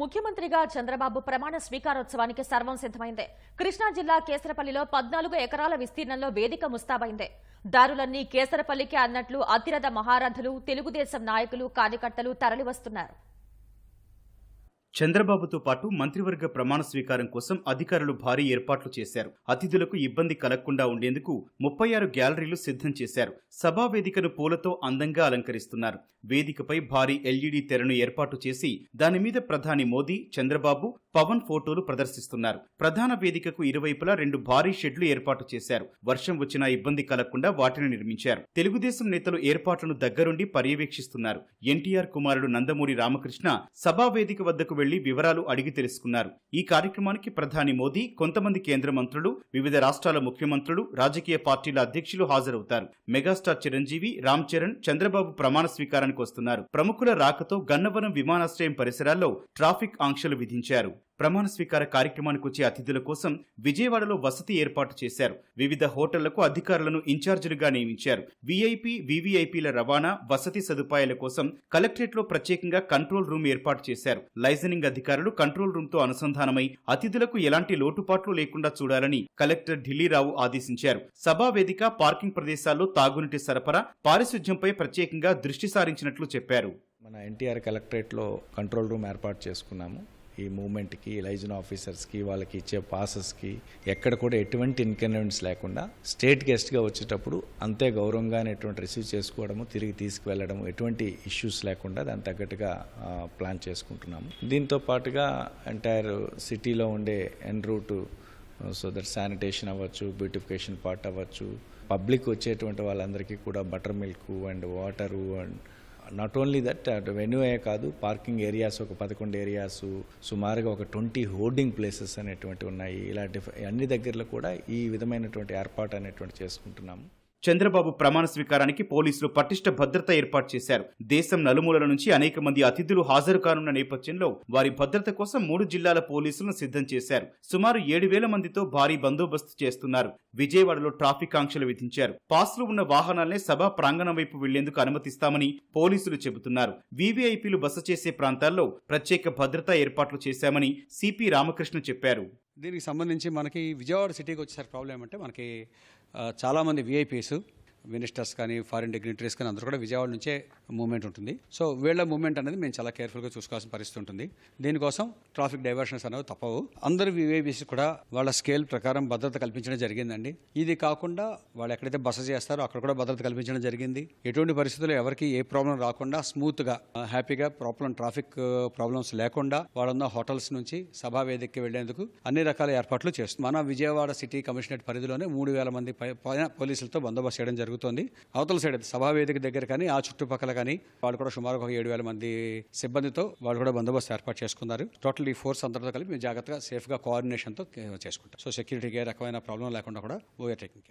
ముఖ్యమంత్రిగా చంద్రబాబు ప్రమాణ స్వీకారోత్సవానికి సర్వం సిద్దమైంది కృష్ణా జిల్లా కేసరపల్లిలో పద్నాలుగు ఎకరాల విస్తీర్ణంలో వేదిక ముస్తాబైంది. దారులన్నీ కేసరపల్లికే అన్నట్లు అతిరథ మహారథులు తెలుగుదేశం నాయకులు కార్యకర్తలు తరలివస్తున్నారు. చంద్రబాబుతో పాటు మంత్రివర్గ ప్రమాణ స్వీకారం కోసం అధికారులు భారీ ఏర్పాట్లు చేశారు. అతిథులకు ఇబ్బంది కలగకుండా ఉండేందుకు ముప్పై ఆరు గ్యాలరీలు సిద్ధం చేశారు. సభా వేదికను పూలతో అందంగా అలంకరిస్తున్నారు. వేదికపై భారీ ఎల్ఈడి తెరను ఏర్పాటు చేసి దాని మీద ప్రధాని మోదీ చంద్రబాబు పవన్ ఫోటోలు ప్రదర్శిస్తున్నారు. ప్రధాన వేదికకు ఇరువైపులా రెండు భారీ షెడ్లు ఏర్పాటు చేశారు. వర్షం వచ్చినా ఇబ్బంది కలగకుండా వాటిని నిర్మించారు. తెలుగుదేశం నేతలు ఏర్పాట్లను దగ్గరుండి పర్యవేక్షిస్తున్నారు. ఎన్టీఆర్ కుమారుడు నందమూరి రామకృష్ణ సభా వేదిక వద్దకు వెళ్ళి వివరాలు అడిగి తెలుసుకున్నారు. ఈ కార్యక్రమానికి ప్రధాని మోదీ కొంతమంది కేంద్ర మంత్రులు వివిధ రాష్ట్రాల ముఖ్యమంత్రులు రాజకీయ పార్టీల అధ్యక్షులు హాజరవుతారు. మెగాస్టార్ చిరంజీవి రామ్ చరణ్ చంద్రబాబు ప్రమాణ స్వీకారానికి వస్తున్నారు. ప్రముఖుల రాకతో గన్నవరం విమానాశ్రయం పరిసరాల్లో ట్రాఫిక్ ఆంక్షలు విధించారు. ప్రమాణ స్వీకార కార్యక్రమానికి వచ్చే అతిథుల కోసం విజయవాడలో వసతి ఏర్పాటు చేశారు. వివిధ హోటళ్ళకు అధికారులను ఇన్ఛార్జీలుగా నియమించారు. వీఐపీ వీవీఐపీల రవాణా వసతి సదుపాయాల కోసం కలెక్టరేట్లో ప్రత్యేకంగా కంట్రోల్ రూమ్ ఏర్పాటు చేశారు. లైజనింగ్ అధికారులు కంట్రోల్ రూమ్తో అనుసంధానమై అతిథులకు ఎలాంటి లోటుపాట్లు లేకుండా చూడాలని కలెక్టర్ ఢిల్లీరావు ఆదేశించారు. సభా వేదిక పార్కింగ్ ప్రదేశాల్లో తాగునీటి సరఫరా పారిశుధ్యంపై ప్రత్యేకంగా దృష్టి సారించినట్లు చెప్పారు. మన ఎన్టీఆర్ కలెక్టరేట్లో కంట్రోల్ రూమ్ ఏర్పాటు చేసుకున్నాము. ఈ మూమెంట్కి లైజన్ ఆఫీసర్స్కి వాళ్ళకి ఇచ్చే పాసెస్కి ఎక్కడ కూడా ఎటువంటి ఇన్కన్వీనియన్స్ లేకుండా స్టేట్ గెస్ట్గా వచ్చేటప్పుడు అంతే గౌరవంగానే ఎటువంటి రిసీవ్ చేసుకోవడము తిరిగి తీసుకువెళ్ళడము ఎటువంటి ఇష్యూస్ లేకుండా దాని తగ్గట్టుగా ప్లాన్ చేసుకుంటున్నాము. దీంతో పాటుగా ఎంటైర్ సిటీలో ఉండే en route so that sanitation అవ్వచ్చు బ్యూటిఫికేషన్ పార్ట్ అవ్వచ్చు పబ్లిక్ వచ్చేటువంటి వాళ్ళందరికీ కూడా butter milk and water and not only that వెన్యూయే కాదు పార్కింగ్ ఏరియాస్ ఒక పదకొండు ఏరియాస్ సుమారుగా ఒక ట్వంటీ హోర్డింగ్ ప్లేసెస్ అనేటువంటి ఉన్నాయి. ఇలాంటి అన్ని దగ్గరలో కూడా ఈ విధమైనటువంటి ఏర్పాటు అనేటువంటి చేసుకుంటున్నాము. చంద్రబాబు ప్రమాణ స్వీకారానికి పోలీసులు పటిష్ట భద్రత ఏర్పాటు చేశారు. దేశం నలుమూలల నుంచి అనేక మంది అతిథులు హాజరు కానున్న నేపథ్యంలో వారి భద్రత కోసం మూడు జిల్లాల పోలీసులను సిద్ధం చేశారు. సుమారు ఏడు వేల మందితో భారీ బందోబస్తు చేస్తున్నారు. విజయవాడలో ట్రాఫిక్ ఆంక్షలు విధించారు. పాస్లు ఉన్న వాహనాలనే సభా ప్రాంగణం వైపు వెళ్ళేందుకు అనుమతిస్తామని పోలీసులు చెబుతున్నారు. వీవీఐపీలు బస చేసే ప్రాంతాల్లో ప్రత్యేక భద్రతా ఏర్పాట్లు చేశామని సిపి రామకృష్ణ చెప్పారు. దీనికి సంబంధించి మనకి విజయవాడ సిటీకి వచ్చేసరికి ప్రాబ్లం ఏమంటే మనకి చాలామంది విఐపీస్ మినిస్టర్స్ కానీ ఫారిన్ డిగ్నిటరీస్ కానీ అందరూ కూడా విజయవాడ నుంచే మూమెంట్ ఉంటుంది. సో వీళ్ళ మూమెంట్ అనేది మేము చాలా కేర్ఫుల్గా చూసుకోవాల్సిన పరిస్థితి ఉంటుంది. దీనికోసం ట్రాఫిక్ డైవర్షన్స్ అనేవి తప్పవు. అందరు వివేబీసీ కూడా వాళ్ళ స్కేల్ ప్రకారం భద్రత కల్పించడం జరిగిందండి. ఇది కాకుండా వాళ్ళు ఎక్కడైతే బస చేస్తారో అక్కడ కూడా భద్రత కల్పించడం జరిగింది. ఎటువంటి పరిస్థితుల్లో ఎవరికి ఏ ప్రాబ్లం రాకుండా స్మూత్గా హ్యాపీగా ప్రాబ్లం ట్రాఫిక్ ప్రాబ్లమ్స్ లేకుండా వాళ్ళున్న హోటల్స్ నుంచి సభా వేదికకి వెళ్ళేందుకు అన్ని రకాల ఏర్పాట్లు చేస్తుంది మన విజయవాడ సిటీ కమిషనరేట్ పరిధిలోనే మూడు వేల మంది పోలీసులతో బందోబస్తు చేయడం జరుగుతుంది. జరుగుతోంది. అవతల సైడ్ సభా వేదిక దగ్గర కానీ ఆ చుట్టుపక్కల కానీ వాళ్ళు కూడా సుమారు ఒక ఏడు వేల మంది సిబ్బందితో వాళ్ళు కూడా బందోబస్తు ఏర్పాటు చేసుకున్నారు. టోటల్ ఈ ఫోర్స్ అందరితో కలిపి మేము జాగ్రత్తగా సేఫ్గా కోఆర్డినేషన్తో చేసుకుంటాం. సో సెక్యూరిటీకి ఏ రకమైన ప్రాబ్లం లేకుండా కూడా ఓవర్ టేకింగ్